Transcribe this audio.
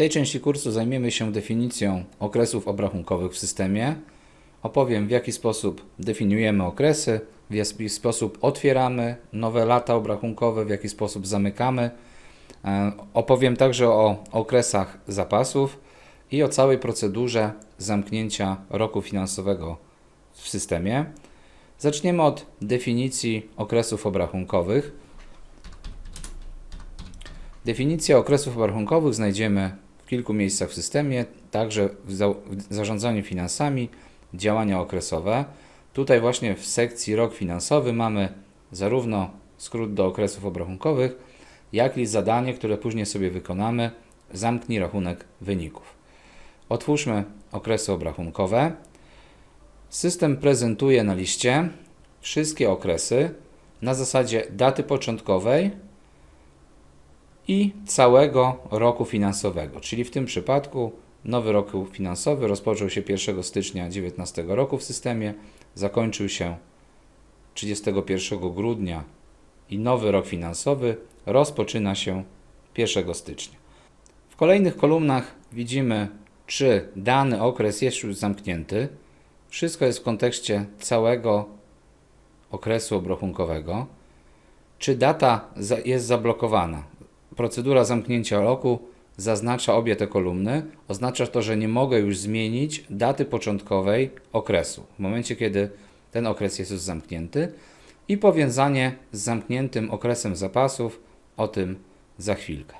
tej części kursu zajmiemy się definicją okresów obrachunkowych w systemie. Opowiem, w jaki sposób definiujemy okresy, w jaki sposób otwieramy nowe lata obrachunkowe, w jaki sposób zamykamy. E, Opowiem także o okresach zapasów i o całej procedurze zamknięcia roku finansowego w systemie. Zaczniemy od definicji okresów obrachunkowych. Definicję okresów obrachunkowych znajdziemy kilku miejscach w systemie, także w, za w zarządzaniu finansami, działania okresowe. Tutaj właśnie w sekcji rok finansowy mamy zarówno skrót do okresów obrachunkowych, jak i zadanie, które później sobie wykonamy, zamknij rachunek wyników. Otwórzmy okresy obrachunkowe. System prezentuje na liście wszystkie okresy na zasadzie daty początkowej i całego roku finansowego. Czyli w tym przypadku nowy rok finansowy rozpoczął się 1 stycznia 2019 roku w systemie, zakończył się 31 grudnia i nowy rok finansowy rozpoczyna się 1 stycznia. W kolejnych kolumnach widzimy, czy dany okres jest już zamknięty. Wszystko jest w kontekście całego okresu obrachunkowego. Czy data jest zablokowana? Procedura zamknięcia roku zaznacza obie te kolumny. Oznacza to, że nie mogę już zmienić daty początkowej okresu w momencie, kiedy ten okres jest już zamknięty. I powiązanie z zamkniętym okresem zapasów, o tym za chwilkę.